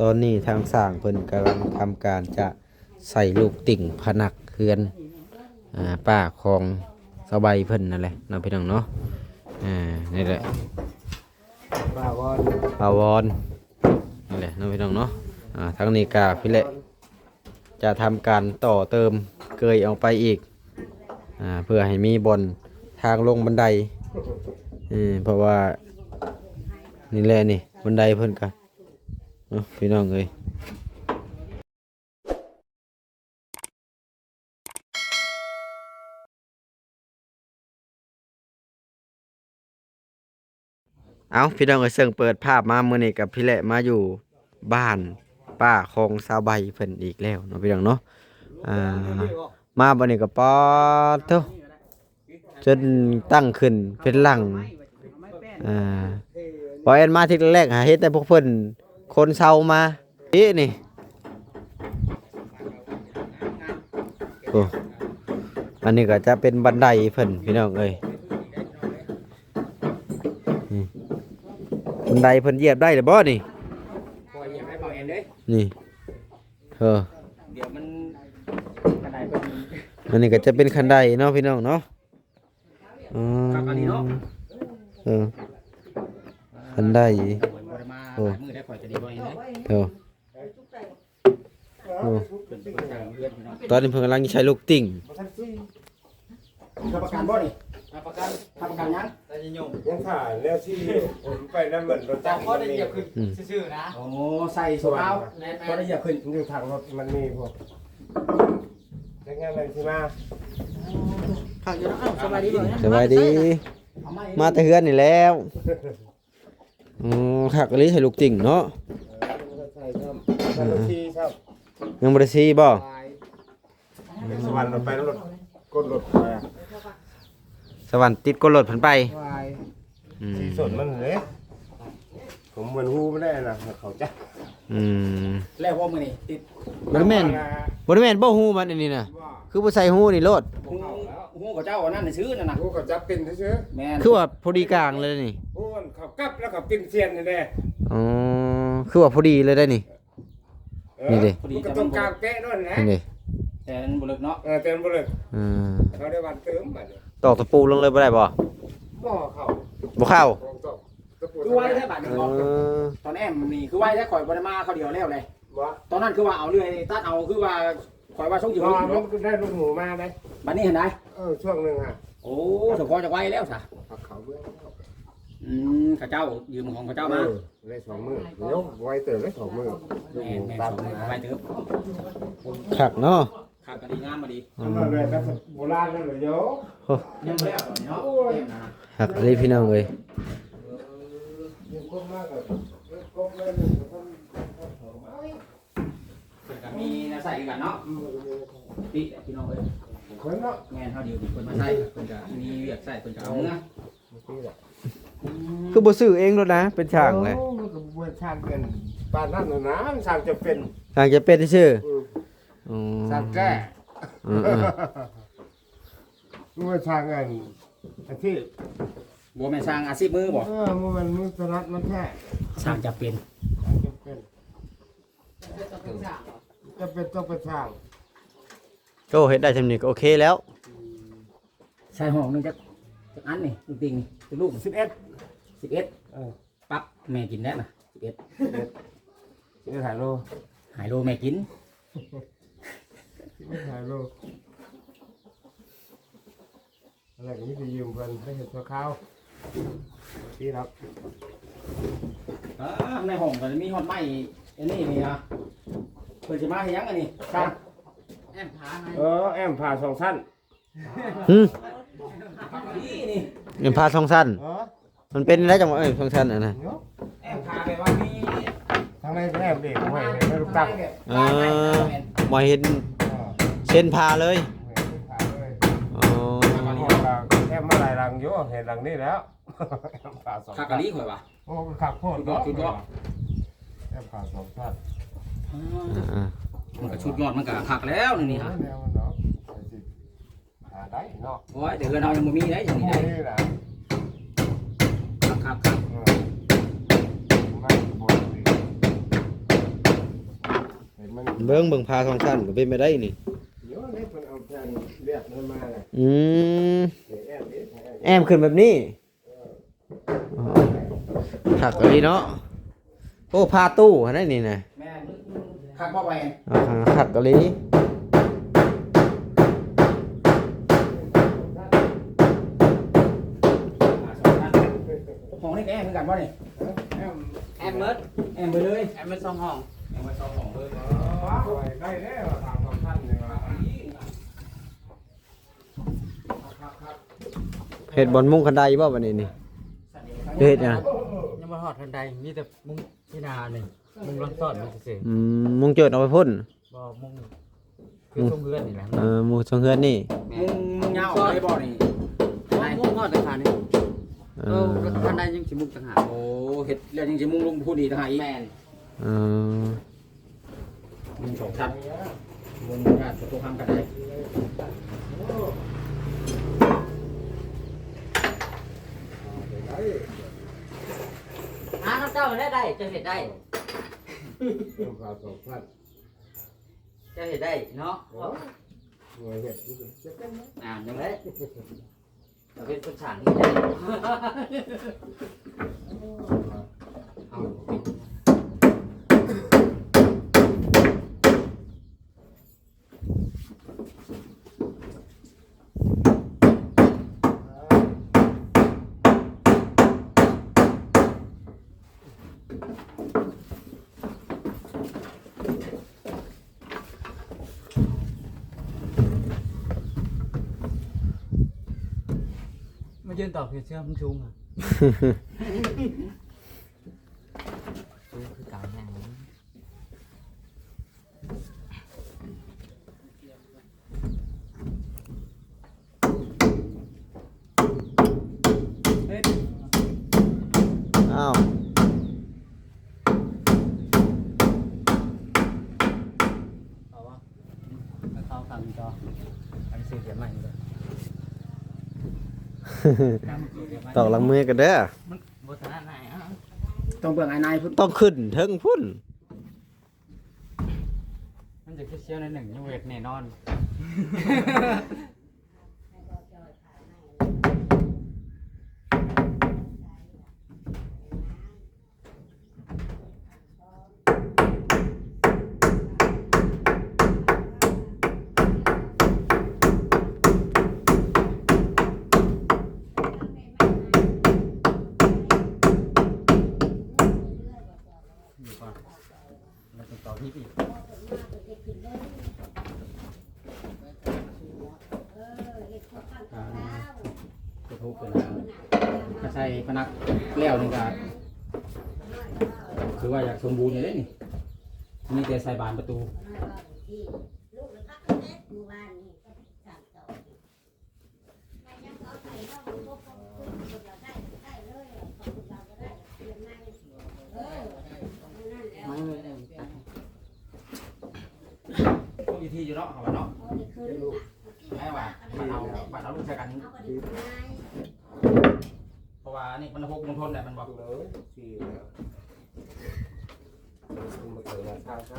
ตอนนี้ทางสร้างเพิ่นกำลังทำการจะใส่ลูกติ่งผนักเคือนอ่าป้าของสบายเพิ่นนั่นแหละเนาะพี่น้องเนาะอ่านี่แหละป้าวอนปาวอนนี่แหละเนาะพี่น้องเนาะอ่าทางนี้กาพี่เละจะทำการต่อเติมเกยออกไปอีกอ่าเพื่อให้มีบนทางลงบันไดอืมเพราะว่านี่แหละนี่บันไดเพิ่นกันเนาะ พี่น้องเอ้ยเอาพี่น้องเอ้ยเสิ่งเปิดภาพมาเมื่อนี้กับพี่เละมาอยู่บ้านป้าของสาวใบเพิ่นอีกแล้วเนาะพี่น้องเนาะอ่ามาบันนี้ก็ปอเท่าจนตั้งขึ้นเป็นหลังอ่าพอเอ็นมาที่แรกหาเฮ็ดแต่พวกเพิ่น คนเซามานี่นี่โอ้อันนี้ก็จะเป็นบันไดเพิ่นพี่น้องเอ้ยนี่บันไดเพิ่นเหยียบได้หรือบ่นี่ปล่อยอย่าให้เบาแอนเลยนี่เออเดี๋ยวมันกระไดเป็นอันนี้ก็จะเป็นคันไดเนาะพี่น้องเนาะอืมครับอันนี้เนาะเออคันไดบริมา หลายมือได้ข่อยจะดีบ่อยนะเออโอ้เป็นเป็นประกันเพื่อนพี่น้องตอนนี้เพิ่นกำลังใช้ลูกติ่งทำประกันบ่นี่ทำประกันทำประกันยังยังขาดแล้วที่ผมไปนั่นเหมือนรถจากจักรข้อได้เหยียบขึ้นซื่อๆนะโอ้ใส่สวาวข้อได้เหยียบขึ้นมันอยู่ทางรถมันมีพวกยังไงมันที่มาข้างอยู่นะอ้าวสบายดีบ่เนี่ยสบายดีเอามามาแต่เฮือนนี่แล้ว อืมหักอลิใส่ลูกติ่งเนาะใช่ครับถ้ารถที่ครับยังบ่ได้ซีบ่สวรรค์เราไปแล้วรถกดรถไปอะสวรรค์ติดกดรถเพิ่นไปวายอืมสีสดมันเลยผมเหมือนฮูไม่ได้นะเขาจะอืมแล้วว่ามือนี่ติดบ่ได้แม่นบ่ได้แม่นบ่ฮู้มันอันนี้น่ะ ว่าคือบ่ใส่ฮู้นี่โลด หู หูกับเจ้าอันนั้นน่ะซื้อนั่นน่ะฮูเขาจับเป็นเฉยแม่นคือว่าพอดีกลางเลยนี่ๆฮูเขากลับแล้วเขากินเซียนนี่แหละอ๋อคือว่าพอดีเลยได้นี่เออนี่ดิ มันก็ต้องกลางแกะนั่นแหละเห็นดิแต่มันบ่เลิกเนาะเออเต็มไปเลยอืมเขาได้วันเติมบัดนี้ตอกตะปูลงเลยบ่ได้บ่บ่เขาบ่เข้าตรงตรงตะปูคือไว้แค่บาทหนึงเอบอกอตอนแอมนี่คือไว้แค่ข่อยบ่ได้มาเขาเดียวแล้วเลยว่าตอนนั้นคือว่าเอาเรื่อยตัดเอาคือว่าข่ อยว่าส่งอยู่รอเนาะมันได้ลูกหมูมาไหมบัดนี้เห็นได้เออช่วงหนึ่งอะโอ้สพอจะไว้แล้วซะผักเขาเบื้องอืมข้าเจ้ายืมของข้าเจ้ามาเออได้สองมือเดี๋ยวไว้เติมได้สองมือลูกแม่หมูแม่ตามสองนะไว้เติบคักเนาะข้าก็ดีงามมาดีทำมาเลยแบบโบราณนั่นเลยโยยังบ่แล้วเนาะคักอันนี้พี่น้องเอ้ยยังคมมากเลยค มเลยเพิ่นก็มีแนวใส่กันเนาะปิพี่น้องเอ้ยคนเนาะแม่นเฮาดีเพิ่นมาใส่เพิ่นก็มีเวียกใส่เพิ่นก็เอาเนื้อคือบ่ซื้อเองโลดนะ เป็นช่างเลยโอ้มันก็บวนช่างเป็นปานนั้นน่ะนะช่างจะเป็นช่างจะเป็นซื่ออืมอ๋อช่างแก้เออเออมันช่างอันอันที่บ่แม่นสร้างอาชีพมือบ่เออมันมันสนัดมันแค่สร้างจะเป็นช่างจะเป็น จะเป็นต้องเป็นช่างก็เฮ็ดได้ซำนี้ก็โอเคแล้ว ใส่ห้องหนึงจักจักอันนี่จริงๆเป็นลูกสิบเอ็ด11เออปั๊บแม่กินได้น่ะ11สิบเอ็ดถ่ายรูปหายโลแม่กินสิบเอ็ดถ่ายรูปอะไรก็ไม่ได้ยืมกันได้เห็นตัวเขาที่รับ อ่าในห้องก็มีฮอดไม้อันนี้นี่นะเพิ่นสิมาเฮ็ดหยังอันนี้ครับแอมพาให้เออแอมผ่าสองสั้นหึนี่นี่เงินพาทองสั้นเออมันเป็นได้จังหวะเอ้ยทองสั้นอะนะเนาะแอมพาไปว่ามีทางในแอมเด็กไว้ให้ลูกตั้งเออบ่เห็นเออเส้นพาเลยผ่าเลยอ๋อแอมมาหลายรังอยู่เห็นรังนี้แล้วแอมผ่าสองคากะสั้นลีข่อยว่ะโอ้ขักโคตรชุดยอดแอมผ่าสองสั้น อ่ามันก็ชุดยอดมันก็คักแล้วนี่นี่ฮะแนวมันเนาะไปสิหาได้เนาะโอ้ยแต่เฮือนเฮายังบ่มีได้อย่างนี้ได้นี่แหละคักคักคักเออไม่บ่นสิมันเบิ่งเบิ่งพาสองชั้นก็เป็นไปได้นี่โยนให้เพิ่นเอาแผ่นเลือดมันมาน่ะอืมเดี๋ยวแอบเด็ดให้แอมขึ้นแบบนี้อ๋อถักอะไรเนาะ โอ้พาตู้อันนั้นนี่นะแม่ คักบ่ไปอ่าถักอะไรห้องนี่แกเหมือนกันบ่นี่แอมเมิร์ดแอมไปเลยแอมเมิร์ดสองห้องแอมมาสองห้องเลยอ๋อได้แล้วทางของท่านนี่ว่าเห็ดบอลมุ่งคันไดบ่วันนี้นี่เฮ็ดหยังยังมาหอดทันใดมีแต่มุ้งที่นาหนึ่ง มุ้งร้อนซ่อนมันเฉยอืมมุ่งเจิดเอาไปพ่นๆบ่มุ้งคือทุ่งเพื่อนนี่แหละเออหมู่สองเฮือนนี่มึงมึงยาวเลยบ่นี่มุ้งหอดแต่ขานี่เอเอออทันใดยังสิมุ้งต่างหากโอ้เฮ็ดแล้วยังสิมึงลงพูดดีทางอีกแมนเออมึงสองชั้นมึงญาติประตูทำกันได้หาน้ำเจ้าได้ได้จะเห็ดได้ ต้องพาสองท่านจะเห็ดได้เนาะหน่วยเห็ดจะเป็นอ่ายังไงเราเป็นคนฉางที่ได้เอา ต่อคือเชื่อมชุงอะ ตอกหลังมือกันเด้อมันบทนาไหนอะต้องเบิ่งไอ้นายพุ่นต้องขึ้นเทิงพุ่นมันจะเชี่ยวในหนึ่งยังเวทแน่นอน อยู่ก่อนเราจะต่อที่อีก จะทุกข์กันแล้วก็ใช่พนักแล้วนี่ก็คือว่าอยากสมบูรณ์อยู่เลยนี่มีแต่ใส่บานประตู ลูกเลยพักเล็กเมื่อวานนี่ก็สามต่อไปยังเขาใส่เข้าไปพบกับคุณเราได้ได้เลยของเราก็ได้เปลี่ยนมาเออนั่นแล้ว ไม่ไม่ได้ตัดก็วิธีอยู่เนาะเขาว่าเนาะ เอาไปคืน แม่ว่าบัดเอาบัดเอาลูกใส่กัน เอาไปดีไม้ เพราะว่านี่มันหกมันทนแหละมันบอก เลยสี่แล้วมาเกิดมาทางครั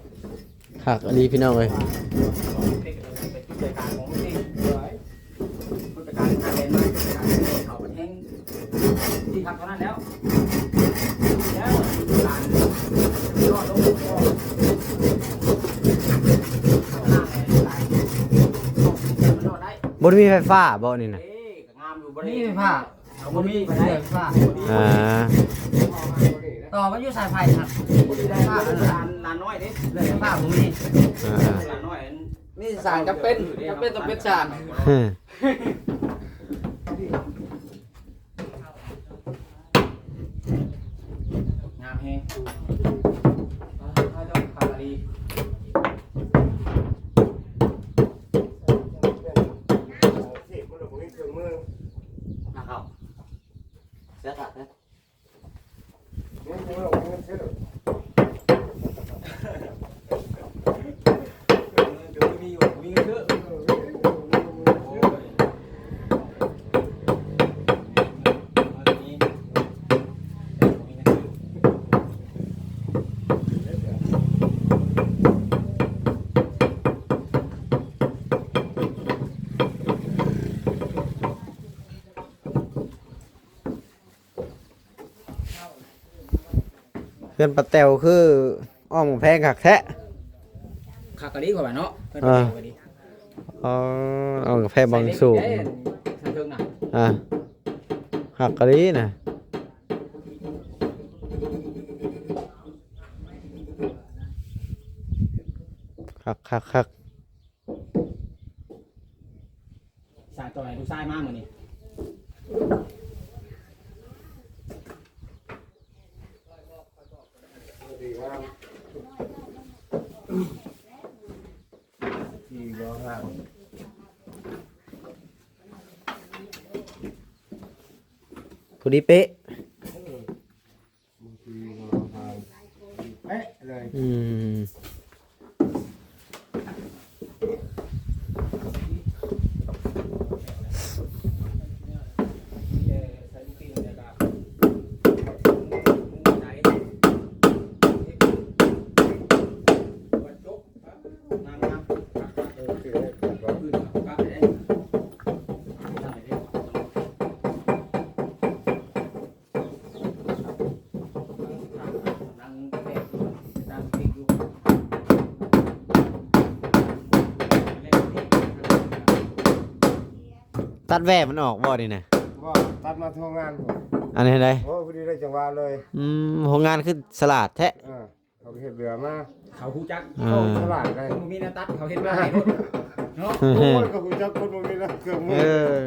บ ถักอันนี้พี่น้องเลยเป็นผู้จัดการของที่ผู้จัดการการเรียนมาเขาเป็นแห่งที่ทำเท่านั้นแล้วแล้วการยอดลงก็ได้บ่ได้มีไฟฟ้าบ่นี่นะเอ๊ะงามอยู่บรินี่ผ้าเขาบ่มีเสื้อผ้าอ่า ต่อมันอยู่สายไฟครับได้ผ้าลานลานน้อยเด้เสื้อผ้าผมมีอ่าลานน้อยนี่สารจะเป็นจะเป็นต้องเป็นสารฮึ งามแฮงถ้าเจ้าคาราลี สิบมันหลงนี่ถึงมือ นะครับเสื้อตัดนะ เนี่ยมันหลงนี่เชื่อ เดี๋ยวมีอยู่มีเยอะ เพื่ อนปะแตวคืออ้อมกำแพงคักแท้คากะลีกว่าเนาะเพิ่นอ่าไปดีอ๋ออ้อมกำแพงบางสูงใส่เล็กได้ทางเทิงน่ะอะหักกะลีนะคักคักคักสายตัวไหนดูซ้ายมามื้อนี้ ดีครับ ดีบ่ครับพอดีเป๊ะ ดีบ่ครับเอ๊ะเลย อืม เอ่อใส่ลูกปิ้งแล้วก็ใส่วัดจกครับน้ำน้ำครับครับ เออคือให้เกิดบ่ ขึ้นครับเด้ทำไปเด้นั่งเป๊ะอยู่นั่งปิ้งอยู่ ตัดแว่มันออกบ่ดินะบ่ตัดมาโทำงานผมอันนี้ไดโอ้พอดีได้จังหวะเลยอืมโรงงานคือสลัดแท้เออเขาเฮ็ดเรือมาเขาฮู้จักอ่เข้าาตลาดได้คนบ่มีหน้าตัดเขาเฮ็ดมาให้รถเนาะโอ้ยก็กูจักคนบ่มีนะเครื่องมืเอออ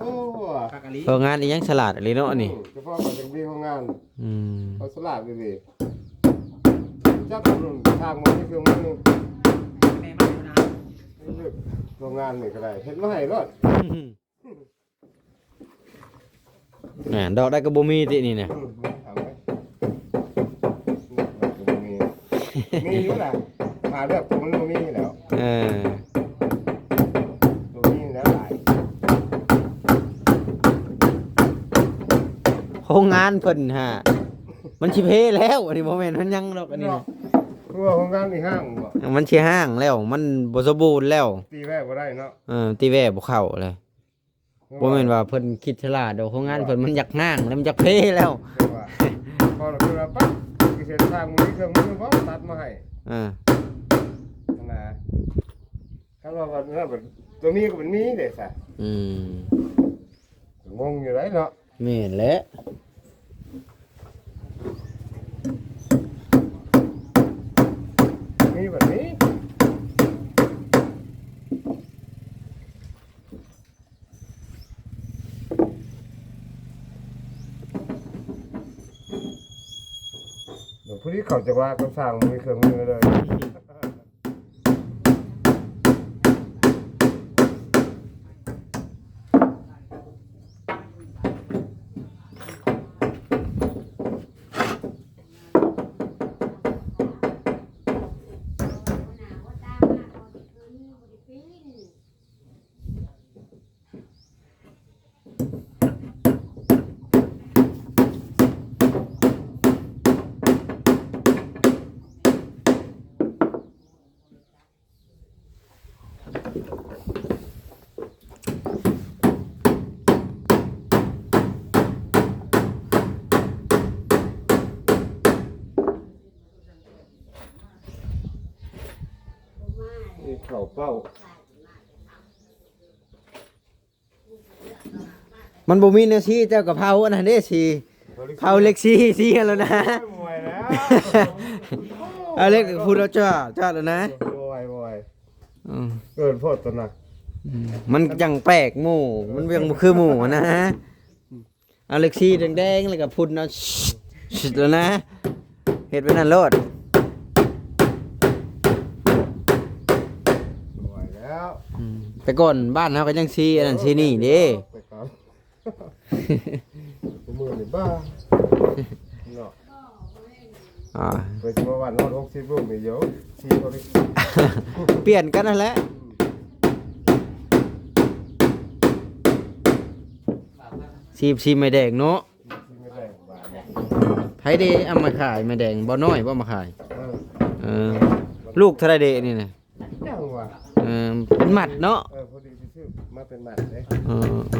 โอ้คากะลีโรงงานอีหยังสลัดอะไรเนาะนี่เฉพาะกับจังมีของงาน อืมเขาสลาดไปดิจักคนนึงทางมันมีเครื่องมือนึงแม่มาอยู่นะโรงงานนี่ก็ได้เฮ็ดมาให้รถ น่ะดอกได้ก็บ่มีตินี่น่ะอืมถามไหมมีมีอยู่แหละหาแบบตัวมันบ่มีแล้วเออตัวนี้แล้วหลายโรงงานเพิ่นฮะมันสิเพแล้วอันนี้บ่แม่นมันยังดอกอันนี้นะคือว่าของงานนี่ห้างบ่มันสิห้างแล้ว มันบ่สมบูรณ์แล้ว ตีแรกบ่ได้เนาะเออตีแว่บ่เข้าเลย บ่แม่นว่าเพิ่นคิดฉลาดดอกโรงงานเพิ่นมันอยากห้างแล้วมันอยากเพแล้วเรียกว่าพอเราคือว่าปั๊บคือเส้นทางมันมีเครื่องมือบ่ตัดมาให้อ่านะถ้าว่าวันนั้นแบบตัวนี้ก็เป็นมีเด้ซะอืมงงอยู่ไรเนาะแม่นแหละมีแบบนี้เดี๋ยว ผู้ที่เขาจะว่าก็สร้างมีเครื่องมือเลย นี่เข่าเป้า มันบ่มีแนวชี้เจ้ากะเพราอันนั้นเด้สิเผาเล็กซี่ซี่แล้วนะมวยแล้วเอาเล็กพูดแล้วจ้าจ้าแล้วนะมวยมวยอืมเกินโพดตัวน่ะอืมมันยังแปลกหมู่มันยังบ่คือหมู่นะเอาเล็กซี่แดงๆแล้วก็พุ่นเอาชิดแล้วนะเฮ็ดไว้นั่นโลดมวยแล้วอืมแต่ก่อนบ้านเฮาก็ยังซี่อันนั้นซี่นี่เด้ ไปก่อนมือนี่บ้าเนาะอ่าไปสิมาวันฮอด60ลูกนี่เดี๋ยวชีเขาได้เปลี่ยนกันนั่นแหละซีบซีไม่แดงเนาะชีไม่ได้บาทเนี่ยไผเดเอามาขายไม่แดงบ่น้อยบ่มาขายเออเออลูกเท่าไรเดนี่นะจังว่ะเออเป็นหมัดเนาะเออพอดีที่ซื้อมาเป็นหมัดเด้เออเออแล้วก็ซื้อมา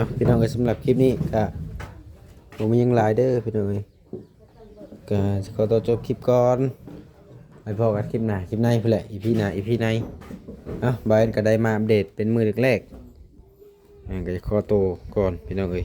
เอาพี่น้องเอ้ยสำหรับคลิปนี้ก็ผมยังหลายเด้อพี่น้องเอ้ยก็ขอตัวจบคลิปก่อนไปพอกันคลิปหน้าคลิปในเพื่อแหละอีพีหน้าอีพีในเอ้าบายก็ได้มาอัปเดตเป็นมือแรกๆก็จะขอตัวก่อนพี่น้องเอ้ย